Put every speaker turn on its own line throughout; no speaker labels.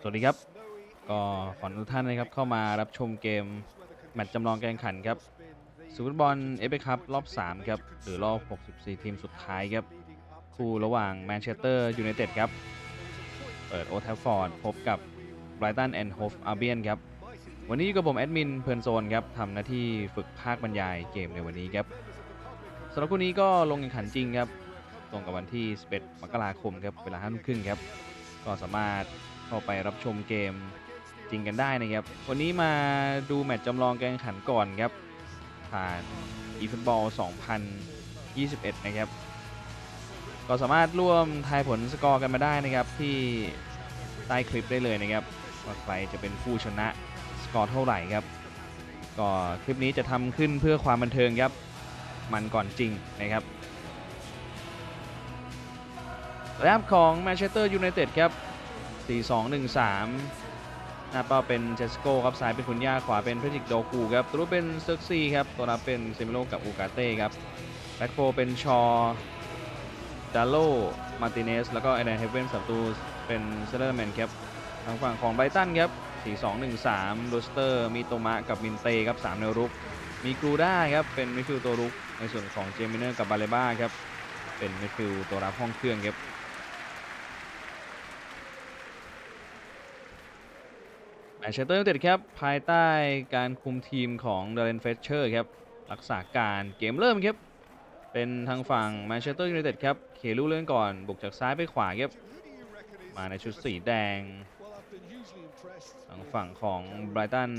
สวัสดีครับ ก็ขอทุกท่านนะครับเข้ามารับชมเกม แมตช์จำลองการแข่งขันครับซูเปอร์บอลเอฟเอคัพรอบ 3 ครับ หรือรอบ 64 ทีมสุดท้ายครับ คู่ระหว่างแมนเชสเตอร์ยูไนเต็ดครับ เปิดโอทัฟฟอร์ดพบกับไบรตันแอนด์โฮฟอาร์เบียนครับ วันนี้อยู่กับผมแอดมินเพลินโซนครับทำหน้าที่ฝึกภาคบรรยายเกมในวันนี้ครับสำหรับคู่นี้ก็ลงแข่งขันจริงครับ ตรงกับวันที่ 11 มกราคมครับ เวลา5ทุ่มครึ่งครับ ก็สามารถเข้าไปรับชมเกมจริงกันได้นะครับ วันนี้มาดูแมตช์จำลองการแข่งขันก่อนครับ ผ่าน eFootball 2021 นะครับ ก็สามารถร่วมทายผลสกอร์กันมาได้นะครับ ที่ใต้คลิปได้เลยนะครับว่าใครจะเป็นผู้ชนะสกอร์เท่าไหร่ครับ ก็คลิปนี้จะทำขึ้นเพื่อความบันเทิงครับ มันก่อนจริงนะครับ ระดับของแมนเชสเตอร์ยูไนเต็ดครับ 4-2-1-3 หน้าเป้าเป็นเจสโก้ครับซ้ายเป็นคุณย่าขวาเป็นเพริกโดกูครับตัวรับเป็นเซิร์ซี่ครับตัวรับเป็นเซมิโลกับอูกาเต้ครับแบ็คโฟเป็นชอดาโลมาร์ติเนสแล้วก็ไอแดนเฮเวนสับตูเป็นเซเลอร์แมนครับทางฝั่งของไบรตันครับ 4-2-1-3โรสเตอร์มีโตมะกับมินเต้ครับ3แนวรุกมีกรูด้าครับเป็นมิดฟิลด์ตัวรุกในส่วนของเจมิเนอร์กับบาเลบ้าครับเป็นมิดฟิลด์ตัวรับห้องเครื่องครับ แมน เชสเตอร์ยูไนเต็ดครับภายใต้การคุมทีมของเดเรนเฟเชอร์ครับรักษาการเกมเริ่มครับเป็นทางฝั่งแมนเชสเตอร์ยูไนเต็ดครับเคลูเล่นก่อนบุกจากซ้ายไปขวาครับมาในชุดสีแดงทางฝั่งของไบรตัน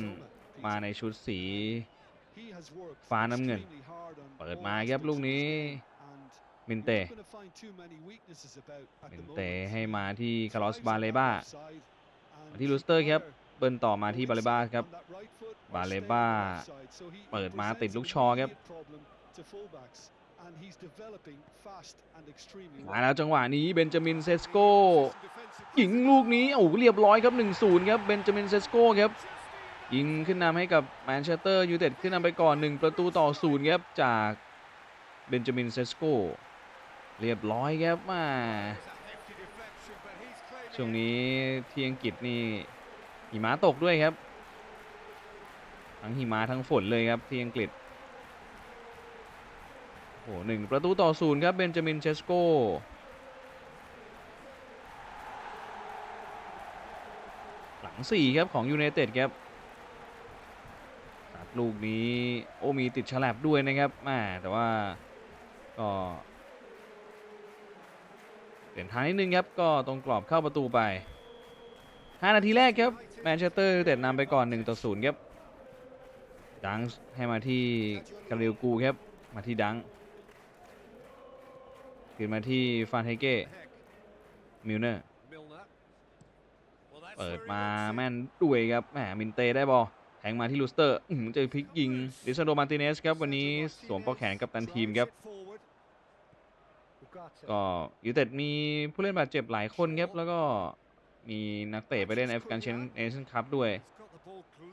มาในชุดสีฟ้าน้ำเงิน เปิดมาครับลูกนี้มินเตมินเตให้มาที่คาร์ลอสบาเลบ้ามาที่ลูสเตอร์ครับ เบิ้ลต่อมาที่บาเลบ้าครับ บาเลบ้าเปิดมาติดลูกชอครับมาแล้วจังหวะนี้เบนจามินเซสโกยิงลูกนี้โอ้โหเรียบร้อยครับ 1-0 ครับเบนจามินเซสโกครับยิงขึ้นนำให้กับแมนเชสเตอร์ยูไนเต็ดขึ้นนำไปก่อน 1 ประตูต่อ0ครับจากเบนจามินเซสโกเรียบร้อยครับมาช่วงนี้ที่อังกฤษนี่ หิมะตกด้วยครับ ทั้งหิมะทั้งฝนเลยครับที่อังกฤษโอ้โหหนึ่งประตูต่อศูนย์ครับเบนจามินเชสโกหลังสี่ครับของยู i นเต็ดครับตัดลูกนี้โอ้มีติดฉลับด้วยนะครับแม่แต่ว่าก็เปลี่ยนทางนิดนึงครับ ก็ตรงกรอบเข้าประตูไป 5 นาทีแรกครับ แมนเชสเตอร์ยูไนเต็ดนำไปก่อน1ต่อ0ครับ ดังให้มาที่คาริลกูครับ มาที่ดังขึ้นมาที่ฟานเฮเก้ มิลเนอร์ เปิดมาแม่นด้วยครับ แหมมินเตได้บอลแทงมาที่ลูสเตอร์เจอพลิกยิง ดิซานโดมาร์ติเนสครับ วันนี้สวมปอกแขนกับตันทีมครับ ก็ยูไนเต็ดมีผู้เล่นบาดเจ็บหลายคนครับ แล้วก็ มีนักเตะไปเล่นแอฟริกันเชนเนชั่นคัพด้วย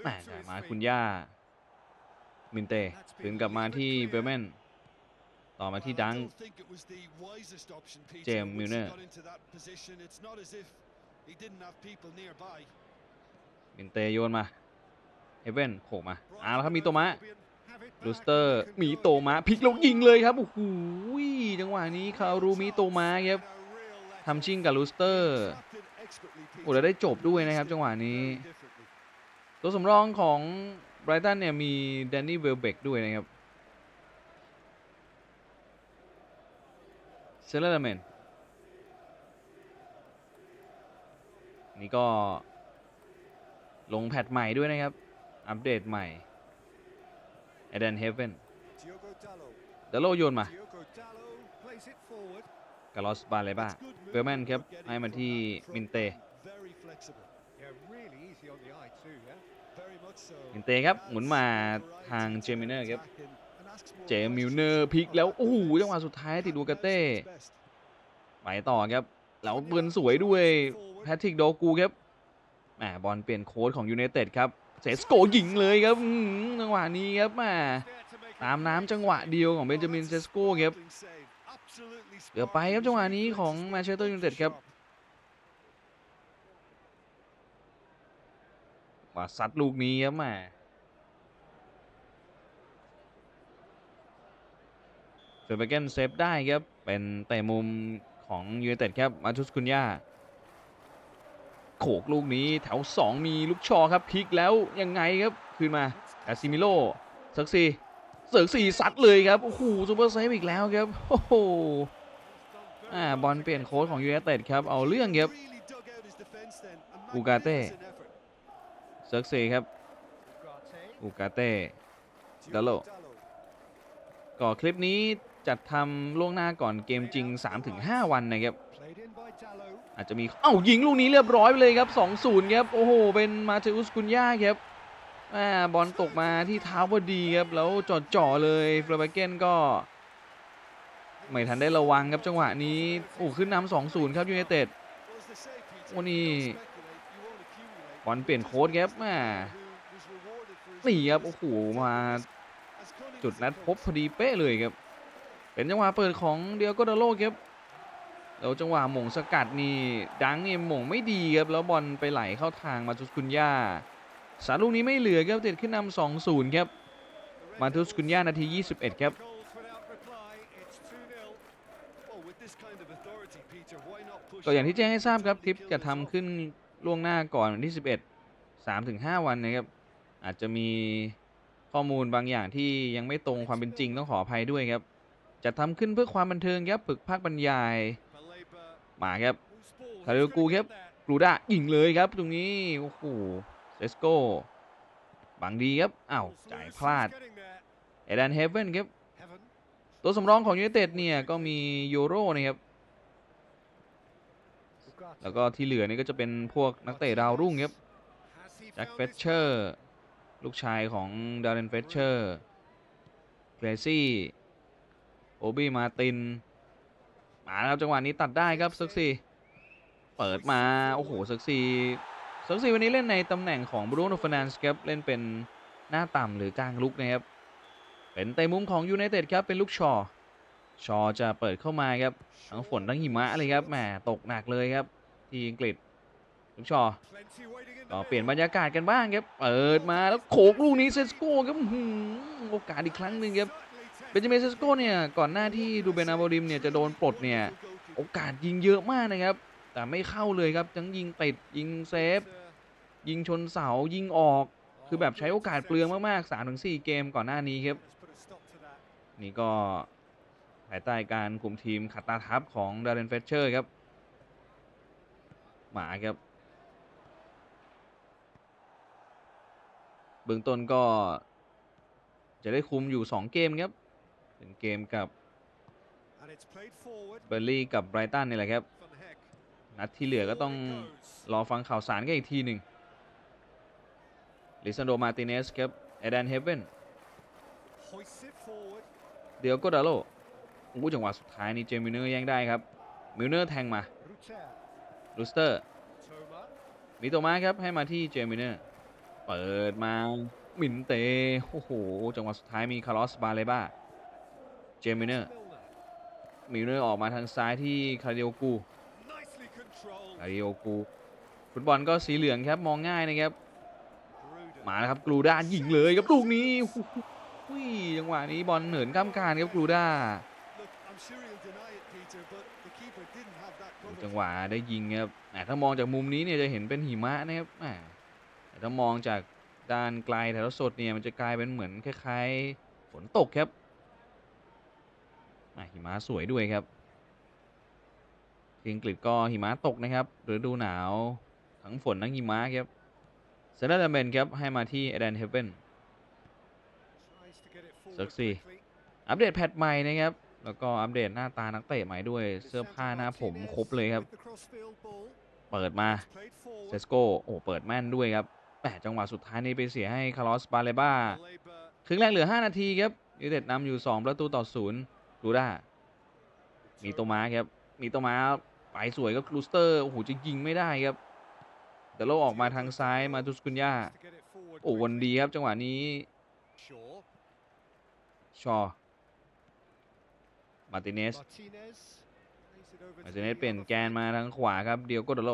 แหมจ่ายมาคุณย่า มินเตถึงกลับมาที่เบลแมนต่อมาที่ดัง
เจมส์มิลเนอร์
มินเตโยนมาเฮเว่นโขกมาอ่าแล้วครับมีโตมะลูสเตอร์มีโตมะพลิกแลงยิงเลยครับโอ้โหจังหวะนี้คารูมีโตมะครับทำชิ่งกับลูสเตอร์ โอ้แล้วได้จบด้วยนะครับจังหวะนี้ ตัวสำรองของไบรตันเนี่ยมีแดนนี่เวลเบกด้วยนะครับเซเลอร์แมนนี่ก็ลงแพทใหม่ด้วยนะครับ อัปเดตใหม่เอเดนเฮเวนเดโลโยนมา กาลอสบาเลบ้าเบลแมนครับให้มาที่มินเตมินเตครับหมุนมาทางเจมิเนอร์ครับเจมิลเนอร์พลิกแล้วโอ้โหจังหวะสุดท้ายติดดูกาเต้ไปต่อครับแล้วเบิร์นสวยด้วยแพทริกโดกูครับแหมบอลเปลี่ยนโค้ดของยูไนเต็ดครับเซสโกยิงเลยครับอื้อหือจังหวะนี้ครับแหมตามน้ำจังหวะเดียวของเบนจามินเซสโกครับ เหลือไปครับจังหวะนี้ของแมนเชสเตอร์ยูไนเต็ดครับมาซัดลูกนี้ครับแม่เฟเบเกนเซฟได้ครับ เป็นเตะมุมของยูไนเต็ดครับ มาชุสคุนย่าโขกลูกนี้แถว 2 มีลูกชอครับพลิกแล้วยังไงครับขึ้นมาแอซิมิโลซักซี เซิร์กซีซัดเลยครับ โอ้โหซูเปอร์เซฟอีกแล้วครับ โอ้โหอ่าบอลเปลี่ยนโค้ดของยู i นเต็ดครับ เอาเรื่องครับอูกาเต้เซิร์กซีครับอูกาเต้ดัลโลก็คลิปนี้จัดทำล่วงหน้าก่อนเกมจริง 3-5 วันนะครับ อาจจะมี เอ้ายิงลูกนี้เรียบร้อยไปเลยครับ 2-0 ครับ โอ้โห เป็นมาเทอุสกุนยาครับ บอลตกมาที่เท้าพอดีครับ แล้วจอดจ่อเลยฟลาเบเกนก็ ไม่ทันได้ระวังครับจังหวะนี้โอ้ขึ้นนำ2-0ครับยูไนเต็ดโอ้นี่บอลเปลี่ยนโค้ดครับแม่นี่ครับโอ้โหมาจุดนัดพบพอดีเป๊ะเลยครับ เป็นจังหวะเปิดของเดียโกดาโลครับแล้วจังหวะหม่งสกัดนี่ดังเนี่หม่งไม่ดีครับแล้วบอลไปไหลเข้าทางมาทุสกุนย่า สารลูกนี้ไม่เหลือครับเตดขึ้นนำ2-0ครับมาทุสกุนย่านาที 21 ครับก็อย่างที่แจ้งให้ทราบครับคลิปจะทำขึ้นล่วงหน้าก่อนวันที่ 11 3-5วันนะครับ อาจจะมีข้อมูลบางอย่างที่ยังไม่ตรงความเป็นจริงต้องขออภัยด้วยครับ จะทำขึ้นเพื่อความบันเทิงครับฝึกภาคบรรยาย มาครับคาริโอกูครับกรูด้ายิงเลยครับตรงนี้โอ้โห เซสโก้บังดีครับอ้าวจ่ายพลาดเอเดนเฮเวนครับตัวสำรองของยู i นเต็ดเนี่ยก็มียูโรนะครับแล้วก็ที่เหลือนี่ก็จะเป็นพวกนักเตะดาวรุ่งครับแจ็คเฟสเชอร์ลูกชายของดาร์เรนเฟสเชอร์เกรซี่โอบี้มาตินมาแล้วจังหวะนี้ตัดได้ครับเซิร์กซีเปิดมา โอ้โหเซิร์กซี เซิร์กซีวันนี้เล่นในตำแหน่งของบรูโนฟ r น a นส์ครับเล่นเป็นหน้าต่ำหรือกลางลุกนะครับ เป็นเตะมุมของยูไนเต็ดครับเป็นลูกชอ ชอจะเปิดเข้ามาครับทั้งฝนทั้งหิมะเลยครับแหมตกหนักเลยครับ ที่อังกฤษลูกชอก็เปลี่ยนบรรยากาศกันบ้างครับ เปิดมาแล้วโขกลูกนี้เซสโก้ครับโอกาสอีกครั้งหนึ่งครับเบนจามินเซสโก้เนี่ยก่อนหน้าที่ดูเบนอาโบริมเนี่ยจะโดนปลดเนี่ยโอกาสยิงเยอะมากนะครับ แต่ไม่เข้าเลยครับทั้งยิงติดยิงเซฟ ยิงชนเสายิงออก คือแบบใช้โอกาสเปลืองมากๆ3-4เกมก่อนหน้านี้ครับนี่ก็ภายใต้การคุมทีมขัดตาทัพของดาร์เรนเฟเชอร์ครับ หมาครับ เบื้องต้นก็จะได้คุมอยู่ 2 เกมครับเป็นเกมกับเบอร์ลี่กับไบรตันนี่แหละครับ นัดที่เหลือก็ต้องรอฟังข่าวสารกันอีกทีหนึ่งลิซันโดมาติเนสครับเอเดนเฮเวนเดียวก็ดาโลอู้จังหวะสุดท้ายนี่เจมิเนอร์แย่งได้ครับ มิลเนอร์แทงมาลูสเตอร์มิโตมาครับให้มาที่เจมิเนอร์ เปิดมามินเตโอ้โห จังหวะสุดท้ายมีคาร์ลอสบาเลบ้า เจมิเนอร์ มิลเนอร์ออกมาทางซ้ายที่คาริโอกู คาริโอกูฟุตบอลก็สีเหลืองครับมองง่ายนะครับ มาแล้วครับกลูด้ายิงเลยครับลูกนี้โอ้โหจังหวะนี้บอลเหินข้ามคานครับกลูด้าจังหวะได้ยิงครับถ้ามองจากมุมนี้เนี่ยจะเห็นเป็นหิมะนะครับแต่ถ้ามองจากด้านไกลแถ่ายทอดสดเนี่ยมันจะกลายเป็นเหมือนคล้ายๆฝนตกครับหิมะสวยด้วยครับ ที่อังกฤษก็หิมะตกนะครับฤดูหนาวทั้งฝนทั้งหิมะครับเซนเดอร์เมนครับให้มาที่เอเดนเฮเ e นเซิร์กซี่อัปเดตแพทใหม่นะครับ แล้วก็อัปเดตหน้าตานักเตะใหม่ด้วยเสื้อผ้าหน้าผมครบเลยครับ เปิดมาเซสโกโอ้เปิดแม่นด้วยครับแหมจังหวะสุดท้ายนี้ไปเสียให้คาร์ลอสบาเลบ้าครึ่งแรกเหลือ 5 นาทีครับยูเต็ดนำอยู่ 2 ประตูต่อศูนย์ดูด้ามีโตมาครับ มีโตมา ไปสวยก็คลูสเตอร์โอ้โหจะยิงไม่ได้ครับแต่โลออกมาทางซ้ายมาทุสกุนย่าโอ้วันดีครับจังหวะนี้ชอมาติเนสมาติเนสเปลี่ยนแกนมาทางขวาครับเดียวก็เดโล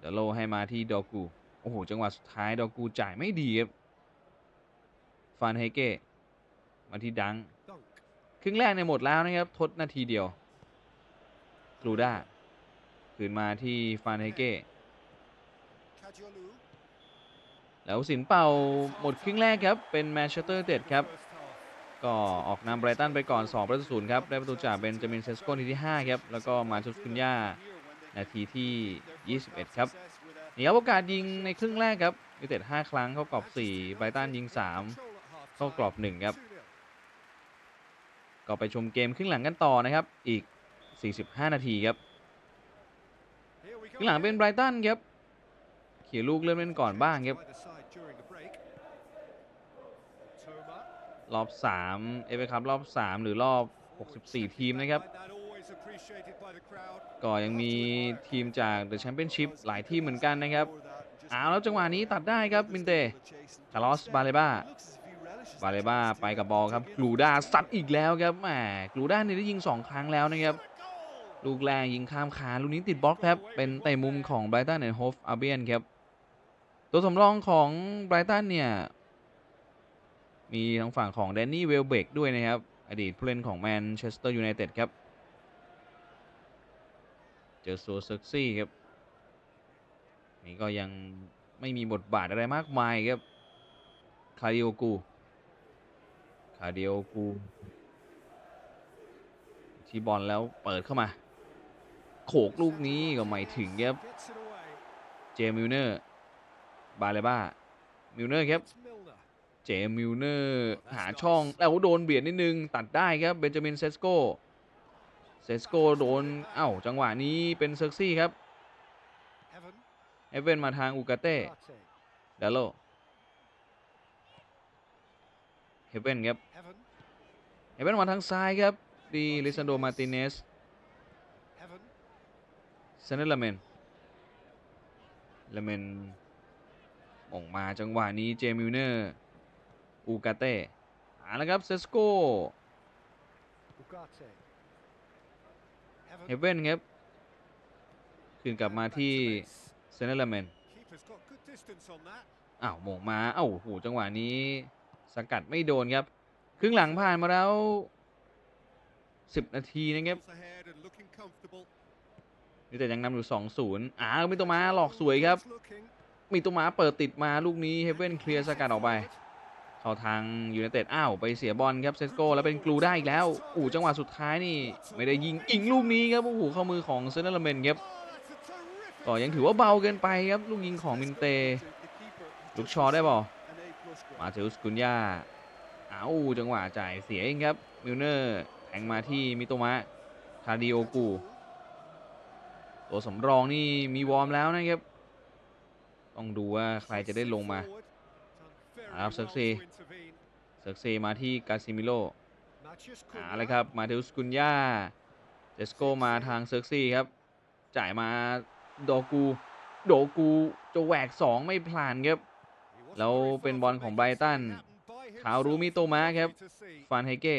เดโลให้มาที่ดอกูโอ้โหจังหวะสุดท้ายดอกูจ่ายไม่ดีครับฟานเฮเก้มาที่ดัง ครึ่งแรกในยหมดแล้วนะครับ ทดนาทีเดียวกลูด้า คืนมาที่ฟานเฮเก้แล้วสินเป่าหมดครึ่งแรกครับ เป็นแมนเชสเตอร์เต็ดครับ ก็ออกนำไบรตันไปก่อน 2 ประตูศูนย์ครับ ได้ประตูจากเบนจามินเซสโกนาทีที่ 5 ครับ แล้วก็มาทุสคุนยานาทีที่ 21 ครับนี่ครับโอกาสยิงในครึ่งแรกครับยูเต็ด5 ครั้งเข้ากรอบ 4 ไบรตันยิง 3 เข้ากรอบ 1 ครับ ก็ไปชมเกมครึ่งหลังกันต่อนะครับอีก 45 นาทีครับึ่งหลังเป็นไบรตันครับเขี่ยลูกเริ่มเล่นก่อนบ้างครับรอบ3เอฟเอคัพรอบ 3 หรือรอบ 64 ทีมนะครับ ก็ยังมีทีมจากเดอะแชมเปี้ยนชิพหลายทีมเหมือนกันนะครับเอาแล้วจังหวะนี้ตัดได้ครับมินเตคาร์ลอสบาเลบ้าบาเลบ้าไปกับบอลครับกลูด้าซัดอีกแล้วครับแหมกลูด้าเนี่ยได้ยิง 2 ครั้งแล้วนะครับ ลูกแรกยิงข้ามคาลูกนี้ติดบล็อกครับ เป็นเตะมุมของไบรตันแอนด์โฮฟอาเบียนครับ ตัวสำรองของไบรตันเนี่ย มีทางฝั่งของแดนนี่เวลเบกด้วยนะครับ อดีตผู้เล่นของแมนเชสเตอร์ยูไนเต็ดครับ เจอโซเซ็กซี่ครับ นี่ก็ยังไม่มีบทบาทอะไรมากมายครับ คาริโอกูคาริโอกูที่บอลแล้วเปิดเข้ามา โขกลูกนี้ก็ไม่ถึงครับ เจมิลเนอร์ บาเลบ้า มิลเนอร์ครับ เจมิลเนอร์หาช่องแล้วโดนเบียดนิดนึง ตัดได้ครับ เบนจามินเซสโกเซสโกโดน เอ้า จังหวะนี้เป็นเซอร์ซี่ครับ เอเวนมาทางอูกาเต้ดาโลเฮเวนครับ เฮเวนมาทางซ้ายครับ ดีลิซันโดมาติเนส เซเนลาเมนลาเมนออกมาจังหวะนี้เจมิลเนอร์อูกาเต้เอาละครับเซสโกเฮเวนครับคืนกลับมาที่เซเนลาเมนอ้าวโมงมาเอ้าโหจังหวะนี้สกัดไม่โดนครับ ครึ่งหลังผ่านมาแล้ว 10 นาทีนะครับ นี่แต่ยังนำอยู่ 2-0อ้าวมิโตมาหลอกสวยครับมิโตมาเปิดติดมาลูกนี้เฮเว่นเคลียร์สกัดออกไป เข้าทางยูไนเต็ดอ้าวไปเสียบอลครับเซสโกแล้วเป็นกลูได้อีกแล้วอู้จังหวะสุดท้ายนี่ ไม่ได้ยิงอิงลูกนี้ครับโอ้โหเข้ามือของเซนเนอร์เมนครับก็ยังถือว่าเบาเกินไปครับลูกยิงของมินเตลูกชอได้บอมาเทอุสกุนยาอ้าวจังหวะจ่ายเสียเองครับมิลเนอร์แทงมาที่มิโตมะคาดิโอกู ตัวสำรองนี่มีวอร์มแล้วนะครับ ต้องดูว่าใครจะได้ลงมาครับเซิร์กซีเซิร์เซมาที่กาซิมิโลอ่าอะไรครับ มาเทอุสกุนยาเจสโกมาทางเซิร์ซีครับ จ่ายมาโดกู โดกูจะแหวก 2 ไม่พลานครับ แล้วเป็นบอลของไบรตันทาวรูมิโตมะครับฟานเฮเก้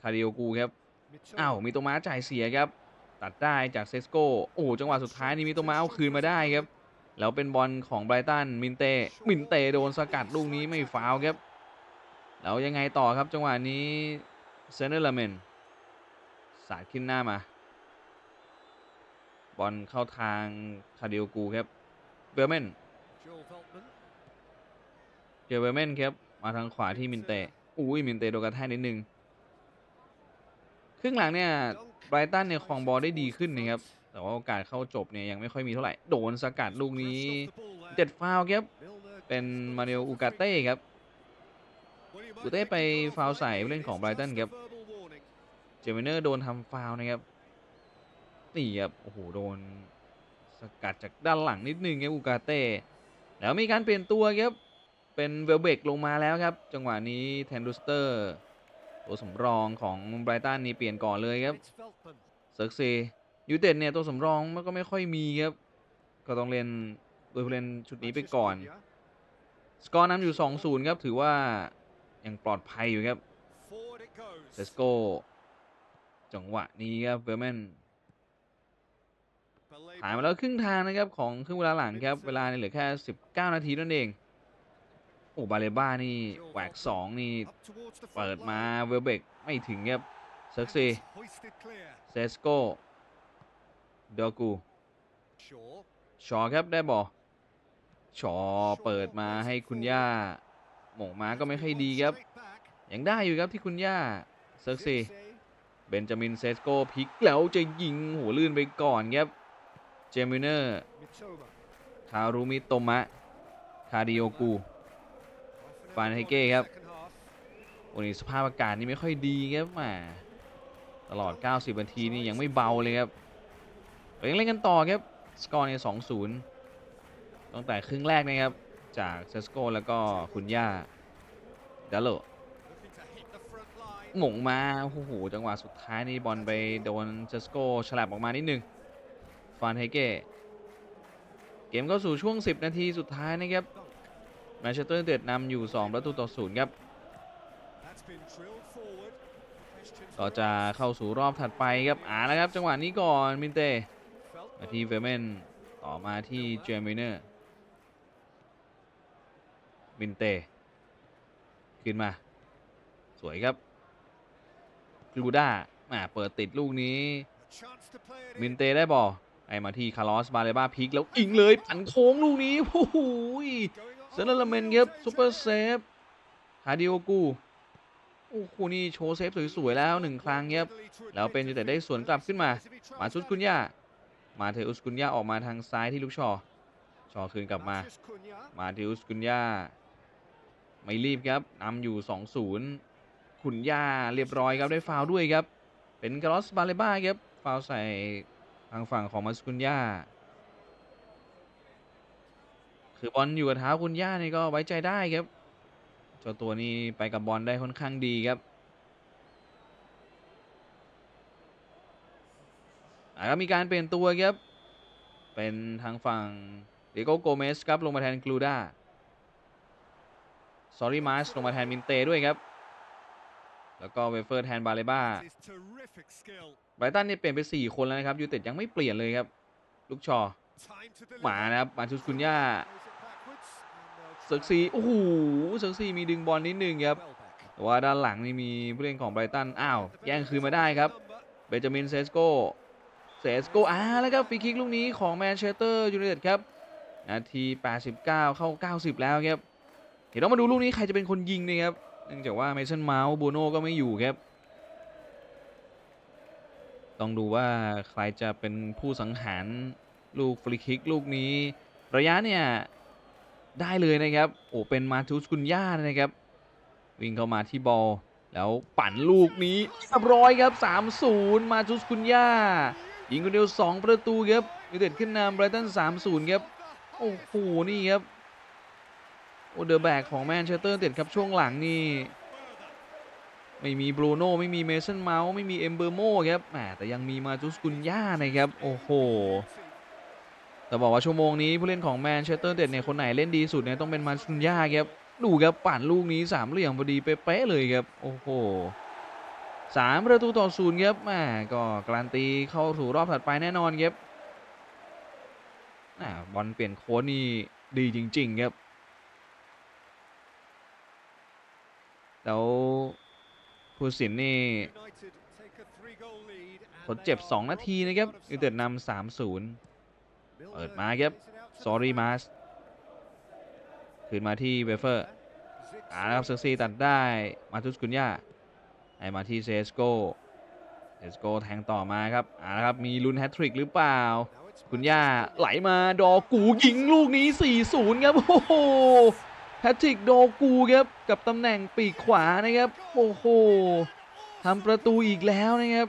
คาริโอกูครับ อ้าวมิโตมะจ่ายเสียครับ ตัดได้จากเซสโกโอ้โหจังหวะสุดท้ายนี่มิโตมะเอาคืนมาได้ครับ แล้วเป็นบอลของไบรตันมินเตมินเตโดนสกัดลูกนี้ไม่ฟาวครับ แล้วยังไงต่อครับจังหวะนี้เซนเนอร์ลาเมนสาดขึ้นหน้ามา บอลเข้าทางคาเดิโอกูครับเบลเมนเจอเบลเมนครับมาทางขวาที่มินเตอุ้ยมินเตโดนกระแทกนิดนึงครึ่งหลังเนี่ย ไบรตันเนี่ยครองบอลได้ดีขึ้นนะครับ แต่ว่าโอกาสเข้าจบเนี่ยยังไม่ค่อยมีเท่าไหร่ โดนสกัดลูกนี้เจ็ดฟาวครับ เป็นมาเนลอูกาเต้ครับอูเต้ไปฟาวใส่เล่นของไบรตันครับ เจมิเนอร์โดนทำฟาวนะครับนี่ครับ โอ้โห โดนสกัดจากด้านหลังนิดนึงครับอูกาเต้ แล้วมีการเปลี่ยนตัวครับ เป็นเวลเบกลงมาแล้วครับ จังหวะนี้แทนดูสเตอร์ ตัวสำรองของไบรตันนี่เปลี่ยนก่อนเลยครับเซิร์กเซยูเต็ดเนี่ยตัวสำรองมันก็ไม่ค่อยมีครับ ก็ต้องเล่นโดยผู้เล่นชุดนี้ไปก่อน สกอร์นำอยู่ 2-0 ครับ ถือว่ายังปลอดภัยอยู่ครับเซสโกจังหวะนี้ครับเวอร์แมนผ่านมาแล้วครึ่งทางนะครับของครึ่งเวลาหลังครับ เวลาเนี่ยเหลือแค่ 19 นาทีนั่นเอง โอ้บาเลบ้านี่แหวก2นี่ เปิดมาเวลเบกไม่ถึงครับเซิร์กซีเซสโกเดอกูชอครับได้บอชอเปิดมาให้คุณย่าหม่งม้าก็ไม่ค่อยดีครับ ยังได้อยู่ครับที่คุณย่าเซิร์กซีเบนจามินเซสโกพลิกแล้วจะยิงหัวลื่นไปก่อนครับ เจมิเนอร์ คารุมิโตมะ คาดิโอกู ฟานเฮเก้ครับวันนี้สภาพอากาศนี่ไม่ค่อยดีครับแหมาตลอด 90 นาทีนี่ยังไม่เบาเลยครับเรายังเล่นกันต่อครับ สกอร์เนี่ย2-0ตั้งแต่ครึ่งแรกนะครับ จากเซสโกแล้วก็คุณย่าดัลโลหม่งมา โอ้โห จังหวะสุดท้ายนี่บอลไปโดนเซสโกฉลับออกมานิดนึง ฟานเฮเก้ เกมเข้าสู่ช่วง 10 นาทีสุดท้ายนะครับ แมนเชสเตอร์ยูไนเต็ดนำอยู่ 2 ประตูต่อศูนย์ครับก็จะเข้าสู่รอบถัดไปครับอ่าแล้วครับ จังหวะนี้ก่อนมินเตมาที่เฟเมนต่อมาที่เจมิเนอร์มินเตขึ้นมา สวยครับลูด้าอ่าเปิดติดลูกนี้ มินเตได้บอลไอมาที่คาร์ลอสบาเลบ้าพิกแล้วอิงเลยผันโค้งลูกนี้โอ้โห เซนเลเมนครับซูเปอร์เซฟฮาดิโอกูโอ้โหนี่โชว์เซฟสวยๆแล้วหนึ่งครั้งครับแล้วเป็นอยู่แต่ได้สวนกลับขึ้นมา มาชุดกุนยามาเทอุสกุนยาออกมาทางซ้ายที่ลูกชอ ชอคืนกลับมา มาเทอุสกุนยาไม่รีบครับนำอยู่2-0ขุนย่าเรียบร้อยครับได้ฟาวล์ด้วยครับ เป็นกรอสบาเลบ้าครับฟาวใส่ทางฝั่งของมาสกุนยา คือบอลอยู่กับเท้าคุณย่านี่ก็ไว้ใจได้ครับเจ้าตัวนี้ไปกับบอลได้ค่อนข้างดีครับอ่าก็มีการเปลี่ยนตัวครับ เป็นทางฝั่งเดโกโกเมสครับลงมาแทนกลูด้าซอรี่มาสลงมาแทนมินเตด้วยครับ แล้วก็เวเฟอร์แทนบาเลบ้าไบรตันนี่เปลี่ยนไป 4 คนแล้วนะครับยูเต็ดยังไม่เปลี่ยนเลยครับ ลูกชอหมานะครับมาชุสคุนย่า เซิร์กซีโอ้โหเซิร์กซีมีดึงบอลนิดนึงครับแต่ว่าด้านหลังนี่มีผู้เล่นของไบรตันอ้าวแย่งคืนมาได้ครับเบนจามินเซสโกเซสโกอ่าแล้วครับฟรีคิกลูกนี้ของแมนเชสเตอร์ยูไนเต็ดครับนาที 89 เข้า 90 แล้วครับเดี๋ยวต้องมาดูลูกนี้ใครจะเป็นคนยิงนะครับเนื่องจากว่าเมสันเมาส์โบโน่ก็ไม่อยู่ครับต้องดูว่าใครจะเป็นผู้สังหารลูกฟรีคิกลูกนี้ ระยะเนี่ย ได้เลยนะครับ โอ้เป็นมาทูสกุนย่านะครับ วิ่งเข้ามาที่บอลแล้วปั่นลูกนี้เรียบร้อยครับ 3-0 มาทูสกุนย่ายิงคนเดียว 2 ประตูครับยูเต็ดขึ้นนำไบรตัน 3-0 ครับ โอ้โห นี่ครับ โอเดอร์แบกของแมนเชสเตอร์เต็ดครับช่วงหลังนี่ไม่มีบรูโน่ไม่มีเมสันเมาส์ไม่มีเอมเบอร์โมครับแต่ยังมีมาจุสกุนย่านะครับ โอ้โห แต่บอกว่าชั่วโมงนี้ผู้เล่นของแมนเชสเตอร์ยูไนเต็ดเนี่ยคนไหนเล่นดีสุดเนี่ยต้องเป็นมาจุนยาครับดูครับปั่นลูกนี้สามเหลี่ยมพอดีเป๊ะเลยครับโอ้โหสามประตูต่อศูนย์ครับแหมก็การันตีเข้าสู่รอบถัดไปแน่นอนครับอบอลเปลี่ยนโค้ดนี่ดีจริง ๆ ครับแล้วผู้สินนี่ทดเจ็บ 2 นาทีนะครับยูเต็ดนำ3-0 เปิดมาครับซอรี่มาสคืนมาที่เวเฟอร์อ่าแล้วครับเซอร์ซีตัดได้มาทุสกุนย่าให้มาที่เซสโกเซสโกแทงต่อมาครับอ่าแล้วครับมีลุ้นแฮตทริกหรือเปล่า คุณย่าไหลมาดอกูยิงลูกนี้ 4-0 ครับโอ้โหแพทริกโดกูครับกับตำแหน่งปีกขวานะครับ โอ้โหทำประตูอีกแล้วนะครับ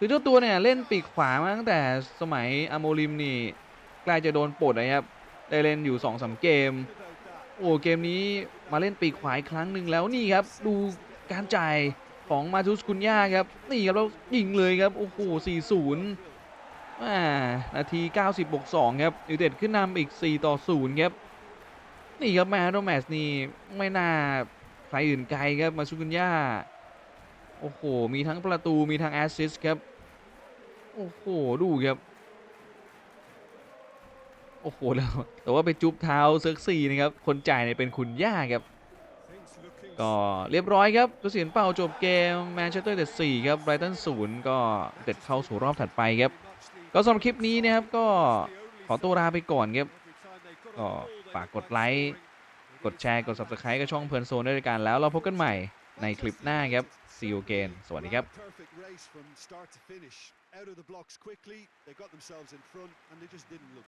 คือเจ้าตัวเนี่ยเล่นปีกขวามาตั้งแต่สมัยอโมริมนี่ใกล้จะโดนปลดนะครับได้เล่นอยู่2อสเกม โอ้เกมนี้มาเล่นปีกขวาอีกครั้งหนึ่งแล้วนี่ครับ ดูการจ่ายของมาทุสกุนย่าครับ นี่ครับแล้วยิงเลยครับ โอ้โห4-0อ่านาที 90บวก2ครับยูเต็ดขึ้นนำอีก 4 ต่อ 0 ครับ นี่ครับแมนโดแมสนี่ไม่น่าใครอื่นไกลครับมาซุกุนย่า โอ้โห มีทั้งประตูมีทั้งแอสซิสครับ โอ้โห ดูครับ โอ้โหแล้วแต่ว่าไปจุ๊บเท้าเซิร์กซีนะครับ คนจ่ายเนี่ยเป็นคุณย่าครับ ก็เรียบร้อยครับตัดสินเป่าจบเกมแมนเชสเตอร์เดสี่ครับไบรตันศูนย์ก็เด็ดเข้าสู่รอบถัดไปครับ ก็สำหรับคลิปนี้นะครับก็ขอตัวลาไปก่อนครับ ก็ฝากกดไลค์ กดแชร์ กด subscribe กับช่องเพลินโซนด้วยกันแล้วเราพบกันใหม่ในคลิปหน้าครับ see you again สวัสดีครับ
Perfect race from start to finish. Out of the blocks quickly, they got themselves in front, and they just didn't look